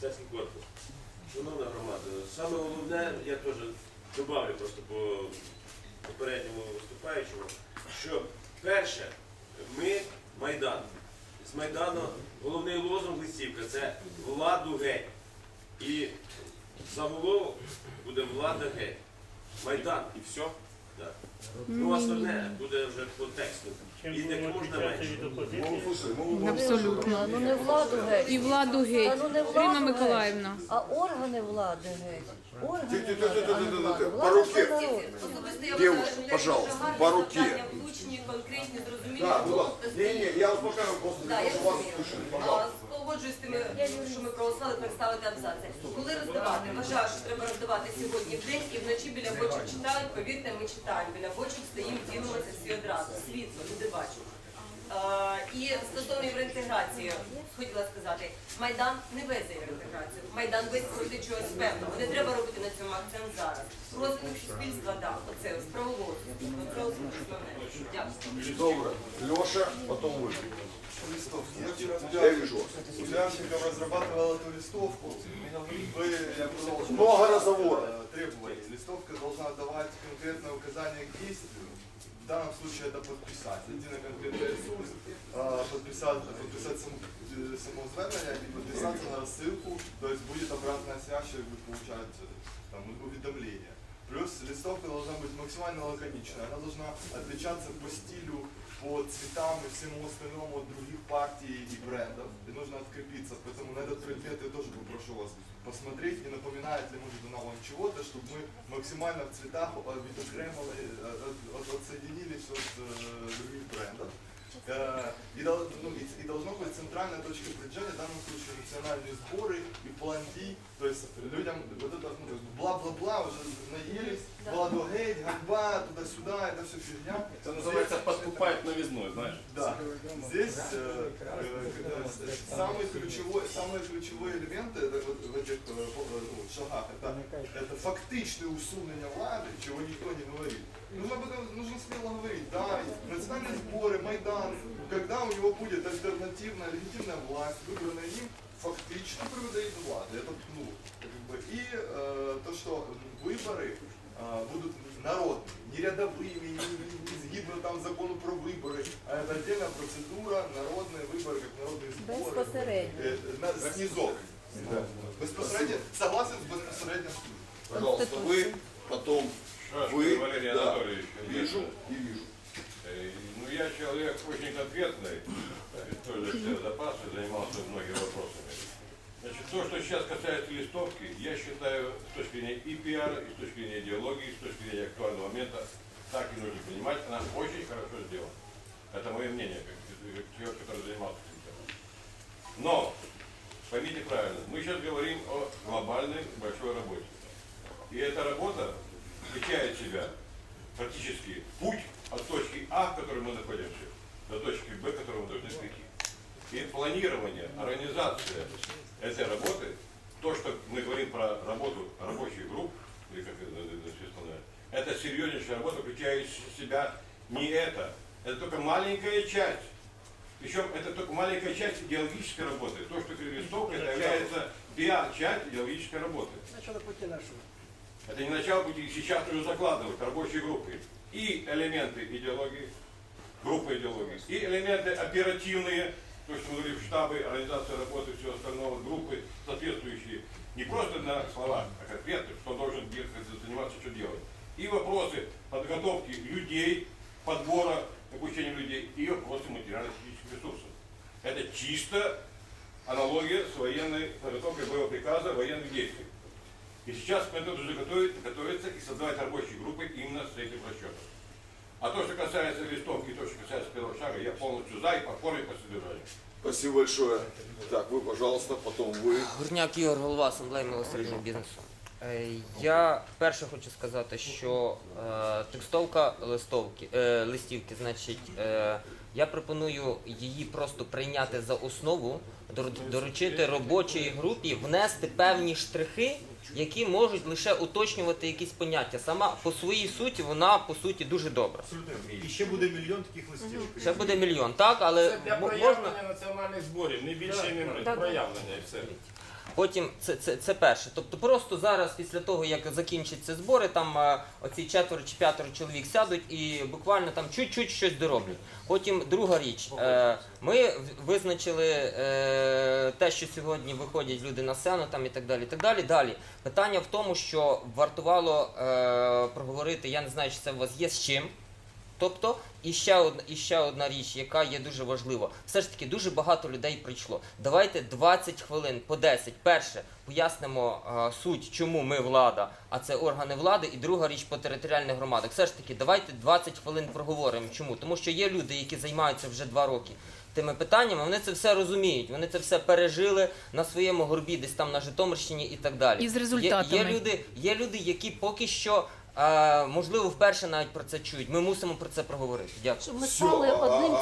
офіцерський корпус. Шановна громада, саме головне, я теж добавлю просто по попередньому виступаючому, що перше, ми Майдан. З Майдану головний лозунг листівка це владу геть. І заголовок буде влада геть. Майдан і все. Так. Ну, остальне буде вже по тексту. І не можна менше. Абсолютно. Ну не владу геть. І владу геть. Та ну не владу Ірина геть, Миколаївна. А органи влади геть. Органи Ти-ти-ти-ти-ти-ти-ти, влади, а не влада. по Влада це народ. Девушка, вважаю, що для пожалуйста, по руке. влучні, конкретні, зрозумілі. Да, ласка. просто Не, не, я успокаиваю просто Да, я чтобы вас услышали, пожалуйста. Погоджуюсь з тими, що ми представити абзаци. Коли роздавати? Вважаю, що треба роздавати сьогодні в день і вночі біля бочок читають. Повірте, ми читаємо. Біля бочок стоїмо, ділимося всі одразу. Світло, люди бачать. І стосовно євроінтеграції, хотіла сказати, Майдан не весь за євроінтеграцію. Майдан весь проти чогось певного. Не треба робити на цьому акцент зараз. Розвиток суспільства, да, оце правового. Дякую. Добре. Леша, потом вы Листовки. Я вижу вас. Удавчиков разрабатывала эту листовку. Вы, я сказал, что Много разговоров. э, требований. Листовка должна давать конкретное указание к действию. В данном случае это подписать. Идти на конкретный ресурс, э, подписать, подписать сам, э, само звернення и подписаться на рассылку. То есть будет обратная связь, человек будет получать э, там, уведомления. Плюс листовка должна быть максимально лаконичной. Она должна отличаться по стилю, по цветам и всему остальному от других партий и брендов. И нужно открепиться. Поэтому на этот предмет я тоже попрошу вас посмотреть, не напоминает ли может она вам чего-то, чтобы мы максимально в цветах отокремили, э, от- от- отсоединились от э, других брендов. Э, И, дол- ну, и, и должно быть центральная точка притяжения, в данном случае национальные сборы и план D, то есть людям уже наелись, Владогейт, ганьба, туда-сюда, это все фигня. Это называется подкупать новизной, знаешь. Да. Здесь э, э, э, самые, ключевые, самые ключевые элементы это вот в этих э, по- э, ну, шагах это, это фактичное усунення влади, чего никто не говорит. Нужно об этом нужно смело говорить. Да, национальные сборы, Майдан, когда у него будет альтернативная, легитимная власть, выбранная им, фактично приводит до влады. Это, ну, как бы, и э, то, что выборы э, будут народными, не рядовыми, не, не, згідно там закону про вибори, а это отдельная процедура, народные выборы, как народные сборы. Безпосередньо. Э, на, снизов. Безпосередньо, согласен с безпосередним Пожалуйста, вы, потом вы. Валерий Да. Анатольевич. Вижу и вижу. Э, Ну, я человек очень конкретный, тоже все запасы, занимался многими вопросами. Значит, то, что сейчас касается листовки, я считаю, с точки зрения и пиара, и с точки зрения идеологии, с точки зрения актуального момента, так и нужно понимать, она очень хорошо сделана. Это мое мнение, как человек, который занимался этим делом. Но, поймите правильно, мы сейчас говорим о глобальной большой работе. И эта работа включает в себя практически путь от точки А, в которой мы находимся, до точки Б, к которой мы должны прийти. И планирование, организация этой работы, то, что мы говорим про работу рабочих групп, или как это это серьезнейшая работа, включающая в себя не это. Это только маленькая часть. Причем это только маленькая часть идеологической работы. То, что листовка, это является пиар-часть идеологической работы. Это не начало пути, сейчас нужно закладывать рабочие группы. И элементы идеологии, группы идеологии, и элементы оперативные, то, что мы говорим, штабы, организация работы, все остальное, группы соответствующие. Не просто на словах, а конкретно, что должен делать, заниматься, что делать. И вопросы подготовки людей, подбора, обучения людей, и вопросы материально-технических ресурсов. Это чисто аналогия с военной подготовкой боевого приказа военных действий. И сейчас комитет уже готовит, готовится и создавать рабочие группы именно с этим расчетом. А то, что касается листовки, то, что касается первого шага, я полностью за и по форме, и по содержанию. Спасибо большое. Так, вы, пожалуйста, потом вы. Горняк Ігор, голова асамблеї милосереднього бізнесу. Е, Я перше хочу сказати, що е, текстовка листовки, е, листівки, значить, е, я пропоную її просто прийняти за основу, дор- доручити робочій групі внести певні штрихи, які можуть лише уточнювати якісь поняття. Сама по своїй суті вона по суті дуже добра. І ще буде мільйон таких листів. Ще буде мільйон, так, але Це для м- можна. проявлення національних зборів, не більше і не менше. Проявлення і все. Потім це, це, це перше. Тобто просто зараз, після того, як закінчаться збори, там е, оці четверо чи п'ятеро чоловік сядуть і буквально там чуть-чуть щось дороблять. Потім друга річ. Е, ми в- визначили е, те, що сьогодні виходять люди на сцену там і так далі. І так далі. Далі питання в тому, що вартувало е, проговорити, я не знаю, чи це у вас є з чим. Тобто, і ще одна, і ще одна річ, яка є дуже важлива. Все ж таки, дуже багато людей прийшло. Давайте 20 хвилин по 10. Перше, пояснимо е, суть, чому ми влада, а це органи влади. І друга річ по територіальних громадах. Все ж таки, давайте 20 хвилин проговоримо. Чому? Тому що є люди, які займаються вже два роки. Тими питаннями вони це все розуміють, вони це все пережили на своєму горбі, десь там на Житомирщині і так далі. І з результатами. Є, є люди, є люди, які поки що е, можливо вперше навіть про це чують. Ми мусимо про це проговорити. Дякую. Щоб ми стали одним